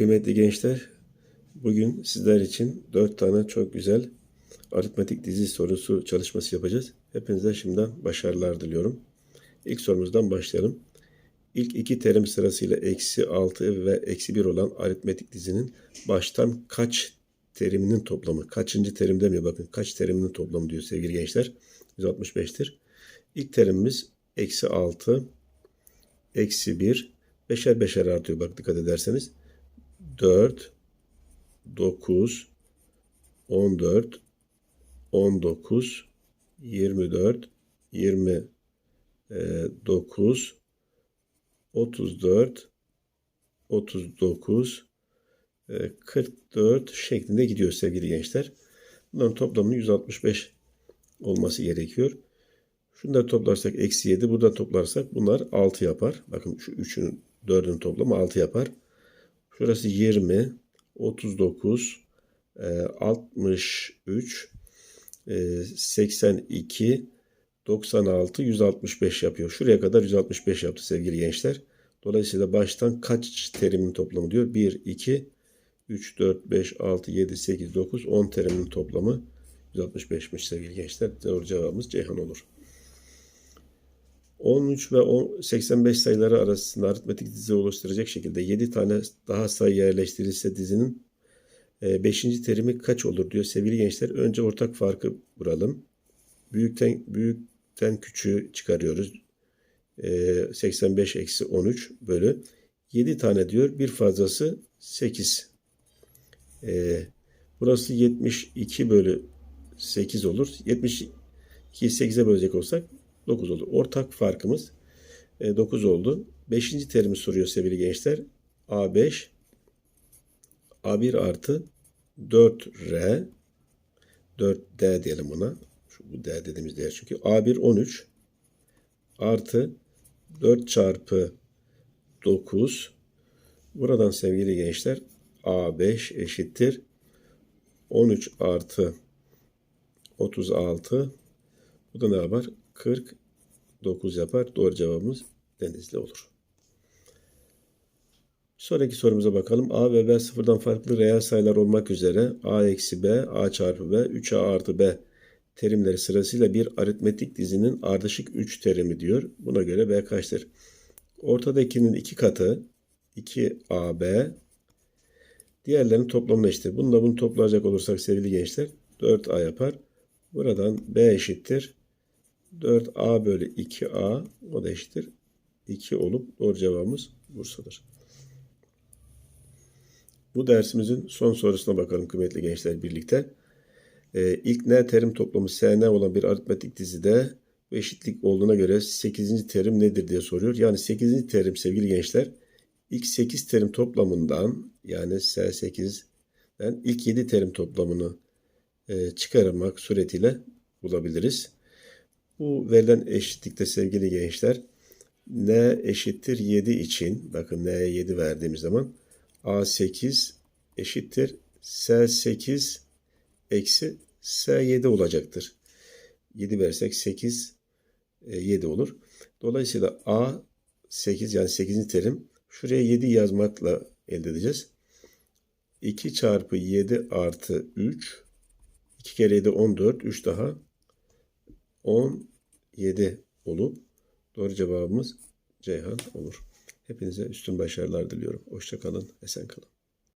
Kıymetli gençler, bugün sizler için 4 tane çok güzel aritmetik dizi sorusu çalışması yapacağız. Hepinize şimdiden başarılar diliyorum. İlk sorumuzdan başlayalım. İlk iki terim sırasıyla eksi 6 ve eksi 1 olan aritmetik dizinin baştan kaç teriminin toplamı, kaçıncı terim demiyor bakın kaç teriminin toplamı diyor sevgili gençler. 165'tir. İlk terimimiz eksi 6, eksi 1, beşer beşer artıyor bak dikkat ederseniz. 4, 9, 14, 19, 24, 29, 34, 39, 44 şeklinde gidiyor sevgili gençler. Bunların toplamının 165 olması gerekiyor. Şunları toplarsak eksi 7. Burada toplarsak bunlar 6 yapar. Bakın şu 3'ün 4'ün toplamı 6 yapar. Şurası 20, 39, 63, 82, 96, 165 yapıyor. Şuraya kadar 165 yaptı sevgili gençler. Dolayısıyla baştan kaç terimin toplamı diyor? 1, 2, 3, 4, 5, 6, 7, 8, 9, 10 terimin toplamı 165'miş sevgili gençler. Doğru cevabımız Ceyhan olur. 13 ve 10, 85 sayıları arasında aritmetik dizi oluşturacak şekilde 7 tane daha sayı yerleştirilse dizinin 5. terimi kaç olur diyor sevgili gençler. Önce ortak farkı vuralım. Büyükten, büyükten küçüğü çıkarıyoruz. 85 eksi 13 bölü 7 tane diyor. Bir fazlası 8. Burası 72 bölü 8 olur. 72'yi 8'e bölecek olsak 9 olur. Ortak farkımız 9 oldu. 5. terimi soruyor sevgili gençler. A5 A1 artı 4R 4D diyelim buna. Şu bu D dediğimiz değer çünkü. A1 13 artı 4 çarpı 9 buradan sevgili gençler A5 eşittir 13 artı 36 bu da ne yapar? 49 yapar. Doğru cevabımız Denizli olur. Sonraki sorumuza bakalım. A ve B sıfırdan farklı reel sayılar olmak üzere A eksi B, A çarpı B, 3A artı B terimleri sırasıyla bir aritmetik dizinin ardışık 3 terimi diyor. Buna göre B kaçtır? Ortadakinin iki katı 2AB diğerlerinin toplamına eşittir. Bununla bunu toplayacak olursak sevgili gençler 4A yapar. Buradan B eşittir. 4A bölü 2A o da eşittir. 2 olup doğru cevabımız Bursa'dır. Bu dersimizin son sorusuna bakalım kıymetli gençler birlikte. Ee, ilk n terim toplamı SN olan bir aritmetik dizide eşitlik olduğuna göre 8. terim nedir diye soruyor. Yani 8. terim sevgili gençler ilk 8 terim toplamından yani S8'den ilk 7 terim toplamını e, çıkarmak suretiyle bulabiliriz. Bu verilen eşitlikte sevgili gençler n eşittir 7 için bakın n'ye 7 verdiğimiz zaman a8 eşittir s8 eksi s7 olacaktır. 7 versek 8 7 olur. Dolayısıyla a8 yani 8. terim şuraya 7 yazmakla elde edeceğiz. 2 çarpı 7 artı 3 2 kere 7 14 3 daha 17 olup doğru cevabımız Ceyhan olur. Hepinize üstün başarılar diliyorum. Hoşçakalın, esen kalın.